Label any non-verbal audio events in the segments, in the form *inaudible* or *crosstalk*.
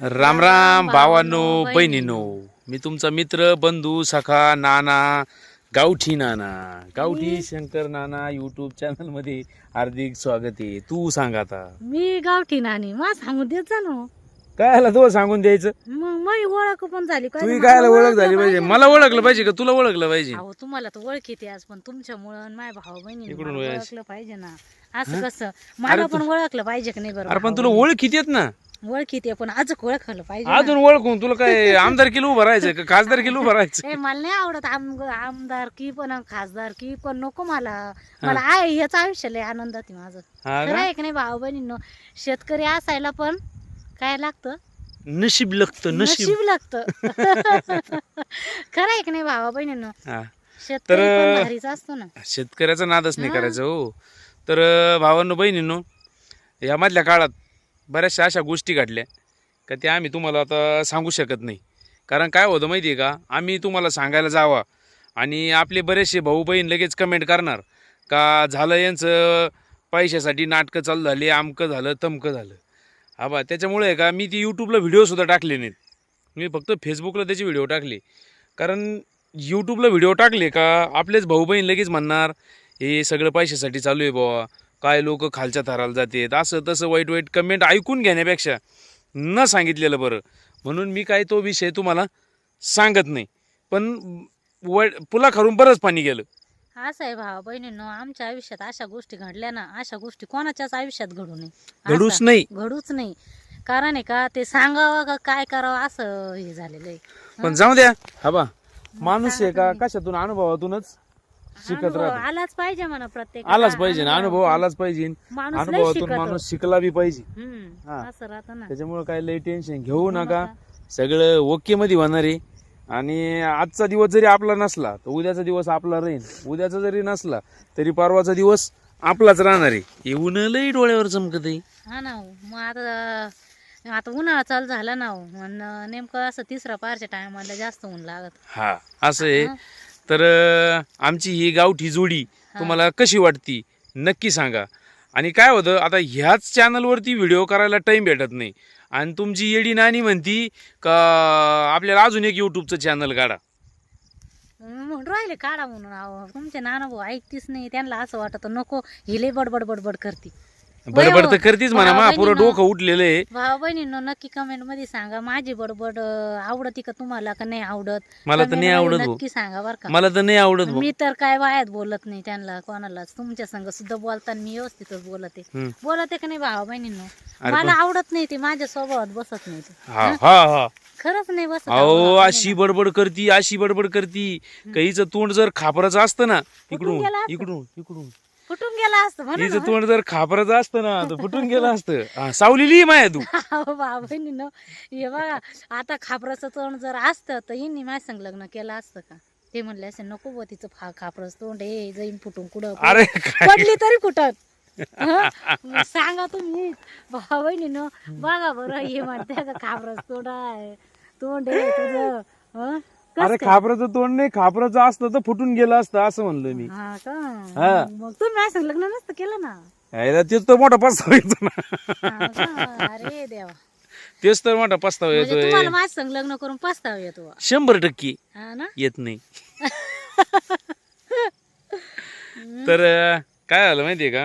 राम राम भावांनो बहिणीनो. मी तुमचा मित्र बंधू सखा नाना गावठी नाना. गावठी शंकर नाना युट्यूब चॅनलमध्ये हार्दिक स्वागत आहे. तू सांग आता. मी गावठी नानी. मग सांगून देत जा ना. काय आला तो सांगून द्यायचं? मग माझी ओळख पण झाली तुम्ही मला काय ओळख झाली पाहिजे. मला ओळखलं पाहिजे का? तुला ओळखलं पाहिजे? अहो तुम्हाला तर ओळख येते आज पण तुमच्यामुळं माझ्या भाऊ बहिणी इकडून. ओळखलं पाहिजे ना. असं कसं? मला पण ओळखलं पाहिजे की नाही अरे बरोबर पण तुला ओळखीत येत ना. ओळख येते पण अजून ओळखलं पाहिजे ना. अजून ओळखून तुला काय आमदार किलो उभं राहायचं का? खासदार किलो उभं राहायचं ए, मला नाही आवडत आम आमदार की पण खासदार की पण नको मला. मला आहे याच आयुष्य लय आनंदात आहे माझं. हा खरं का? आहे की नाही भाऊ बहिणींनो शेतकरी असायला पण काय लागतं? नशीब लागतं नशीब. नशीब लागतं. *laughs* खरं आहे की नाही भावा बहिणींनो? हा. शेतकरी तर- पण भारीच असतो ना. शेतकऱ्याचा नादच नाही करायचा हो. तर अं, भावांनो बहिणींनो यामधल्या काळात बऱ्याचशा अशा गोष्टी घडल्या का त्या आम्ही तुम्हाला आता सांगू शकत नाही. कारण काय होतं माहिती आहे का? आम्ही तुम्हाला सांगायला जावा. आणि आपले बरेचसे भाऊ बहीण लगेच कमेंट करणार का झालं यांचं पैशासाठी नाटकं चालू झाली आमकं झालं तमकं झालं. हा बा त्याच्यामुळे आहे का मी ती यूट्यूबला व्हिडिओसुद्धा टाकले नाहीत. मी फक्त फेसबुकला त्याचे व्हिडिओ टाकले. कारण यूट्यूबला व्हिडिओ टाकले का आपलेच भाऊ बहीण लगेच म्हणणार हे सगळं पैशासाठी चालू आहे बाबा काय लोक खालच्या थराला जातात असं तसं वाईट वाईट कमेंट ऐकून घेण्यापेक्षा न सांगितलेलं बरं. म्हणून मी काय तो विषय तुम्हाला सांगत नाही. पण व पुला खरून बरंच पाणी गेलं. असं आहे भावा बहिणींनो आमच्या आयुष्यात अशा गोष्टी घडल्या ना अशा गोष्टी कोणाच्याच आयुष्यात घडू नये. घडूच असं- नाही. घडूच नाही. कारण आहे का ते सांगावं का काय करावं असं हे झालेलं आहे. पण जाऊ द्या. हा बा माणूस आहे का कशातून अनुभवातूनच? शिकत अनुभव राहतो. आलाच पाहिजे म्हणा प्रत्येक आलाच पाहिजे ना अनुभव आलाच पाहिजे. माणूस लय अनुभवातून शिकतो. माणूस शिकला बी पाहिजे. हम्म हा. असं राहतं ना. त्याच्यामुळे काय लई टेन्शन घेऊ नका. सगळं ओके मध्ये होणार आहे. आणि आजचा दिवस जरी आपला नसला तर उद्याचा दिवस आपला राहील. उद्याचा जरी नसला तरी परवाचा दिवस आपलाच राहणार आहे. येऊन लई डोळ्यावर चमकत आहे. हा ना हो. मग आता आता उन्हाळा चालू झाला ना हो. अन नेमकं असं तिसरा पारच्या टायमाला जास्त ऊन लागत. हा असं आहे. तर आमची ही गावठी जोडी तुम्हाला कशी वाटती? नक्की सांगा. आणि काय होतं आता ह्याच चॅनलवरती व्हिडिओ करायला टाइम भेटत नाही. आणि तुमची येडी नानी म्हणती का आपल्याला अजून एक युट्यूबचं चॅनल काढा. म्हणून राहिले काढा म्हणून. अहो तुमचे नाना भाऊ ऐकतीच नाही. त्यांना असं वाटत नको हिले बडबड बडबड करते. बरोबर तर करतीच म्हणा. मा पुरं डोकं उठलेलं आहे. भाऊ बहिणींनो नक्की कमेंटमध्ये सांगा. माझी बडबड अं, आवडती का तुम्हाला का नाही आवडत? मला तर नाही Comment मध्ये आवडत भाऊ. नक्की सांगा बर का. मला तर नाही आवडत भाऊ. मी तर काय वायात बोलत नाही त्यांना कोणालाच तुमच्या संग सुद्धा बोलताना मी व्यवस्थितच बोलते. हम्म. बोलते का नाही भाऊ बहिणींनो मला आवडत नाही ते माझ्या स्वभावात बसत नाही ते. हा हा? हा खरंच नाही बसत अहो अशी बडबड करती अशी बडबड करती. काहीच तोंड जर खापराचं असतं ना इकडून गेलं. इकडून इकडून. फुटून गेला असतं हिचं तोंड जर खापराचं असतं ना तर फुटून गेलं असतं. हा, सावलेली माया तू. अहो बाबा बहिणीनं हे बघा आता खापराचं तोंड जर असतं तर हिनी माझ्या संग लग्न केलं असतं का? ते म्हणले असे नको बुवा तिचं फा खापराचं तोंड हे जाईन फुटून कुठं अरे काय? पडली तरी मग सांगा तुम्ही. भाऊ बहिणीनं बघा बरं हे म्हणते का खापराचं तोंड आहे तोंड आहे तुझं. हं? अरे? खापराचं तोंड नाही खापराचं असतं तर फुटून गेलं असतं असं म्हणलं मी. हा का? हा. मग तुम्ही लग्न नसतं केलं ना? यायला तेच तर मोठा पस्तावा येतो ना. हा का? अरे देवा. तेच तर मोठा पस्तावा म्हणजे येतोय. तुम्हाला माझ्या संग लग्न करून पस्तावा येतो. शंभर टक्के. हा ना? येत नाही. *laughs* तर अं, काय झालं माहितीये का?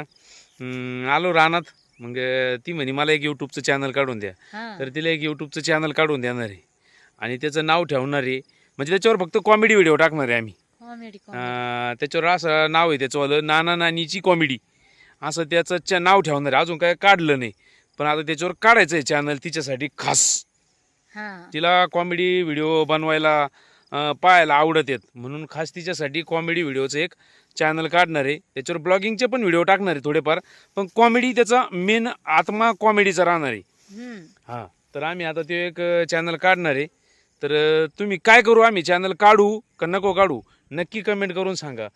हम्म, आलो रानात. मग अं, ती म्हणे मला एक युट्यूबचं चॅनल काढून द्या. हा. तर तिला एक युट्यूबचं चॅनल काढून देणार आहे. आणि त्याचं नाव ठेवणार आहे. म्हणजे त्याच्यावर फक्त कॉमेडी व्हिडिओ टाकणार आहे आम्ही. कॉमेडी अं, त्याच्यावर असं नाव आहे त्याचं नाना नानीची कॉमेडी असं त्याचं च नाव ठेवणार आहे. अजून काय काढलं नाही. पण आता त्याच्यावर काढायचं आहे चॅनल तिच्यासाठी खास. हा. तिला कॉमेडी व्हिडिओ बनवायला अं, पाहायला आवडत आहेत. म्हणून खास तिच्यासाठी कॉमेडी व्हिडिओचं एक चॅनल काढणार आहे. त्याच्यावर ब्लॉगिंगचे पण व्हिडिओ टाकणार आहे थोडेफार. पण कॉमेडी त्याचा मेन आत्मा कॉमेडीचा राहणार आहे. हम्म. हां तर आम्ही आता ते एक चॅनल काढणार आहे. तर तुम्ही काय करू आम्ही? चॅनल काढू का नको काढू? नक्की कमेंट करून सांगा.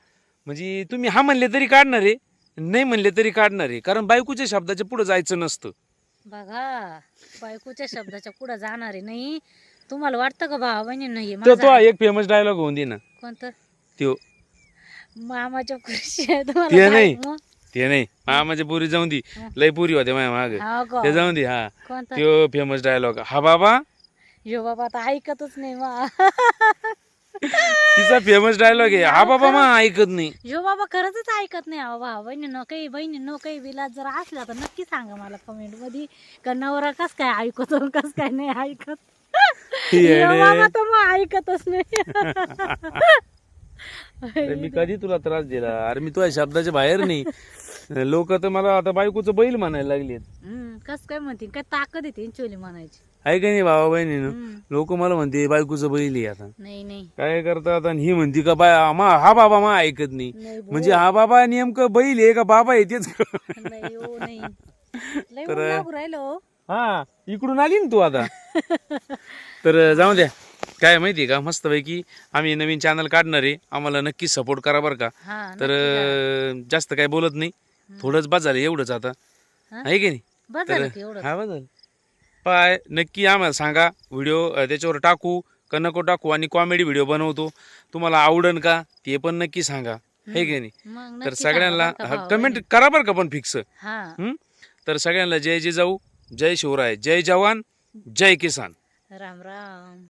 म्हणजे तुम्ही हा म्हणले तरी काढणार आहे नाही म्हणले तरी काढणार आहे. कारण बायकोच्या शब्दाच्या पुढे जायचं नसतं. बघा बायकोच्या शब्दाच्या पुढे जाणार आहे नाही. तुम्हाला वाटतं का भावा बहिणी नाही तर तो एक फेमस डायलॉग होऊन दे ना. कोणतं? त्यो. मामाच्या खुशी आहे तुम्हाला ते नाही. ते नाही. म्हणजे पुरी जाऊन दी. लय पुरी होते माझ्या माग. हो का? ते जाऊन दे हा. कोणता? त्यो फेमस डायलॉग हा बाबा यो बाबा आता ऐकतच नाही मा तिचा फेमस डायलॉग आहे. हा बाबा मा ऐकत नाही. यो बाबा खरंच ऐकत नाही अहो भाऊ बहिणीनं काही बहिणीनं काही विलास जर असला तर नक्की सांगा मला कमेंटमध्ये. का नवरा कस काय ऐकतो कस काय नाही ऐकत? येडे. यो बाबा तर मग ऐकतच नाही. अरे मी कधी तुला त्रास दिला? अरे मी तुझ्या शब्दाच्या बाहेर नाही. लोक तर मला आता बायकोचं बैल म्हणायला लागलेत. कस काय म्हणतील? काय ताकद येते चोली म्हणायची. आहे का नाही बाबा बहिणीनं? लोक मला म्हणते बायकोचं बैल आहे आता. नाही नाही. काय करतात आणि ही म्हणती का बाय मा हा बाबा मा ऐकत नाही. म्हणजे हा बाबा नेमकं बैल आहे का बाबा आहे तेच नाही. हो नाही. लय ऊन लागू राहिलं हो. हा इकडून आली ना तू आता. तर जाऊ द्या. काय माहिती का मस्तपैकी आम्ही नवीन चॅनल काढणार आहे. आम्हाला नक्की सपोर्ट करा बरं का. हा तर अं, जास्त काय बोलत नाही. थोडंच बस झालं एवढंच आता. हा? आहे की नाही? बस झालं की एवढं हा बदल पाय. नक्की आम्हाला सांगा. व्हिडिओ त्याच्यावर टाकू. का नको टाकू? आणि कॉमेडी व्हिडिओ बनवतो. तुम्हाला आवडन का? ते पण नक्की सांगा. हे की नाही? तर सगळ्यांना कमेंट करा बरं का पण फिक्स हा. तर सगळ्यांना जय जिजाऊ जय शिवराय जय जवान जय किसान. राम राम.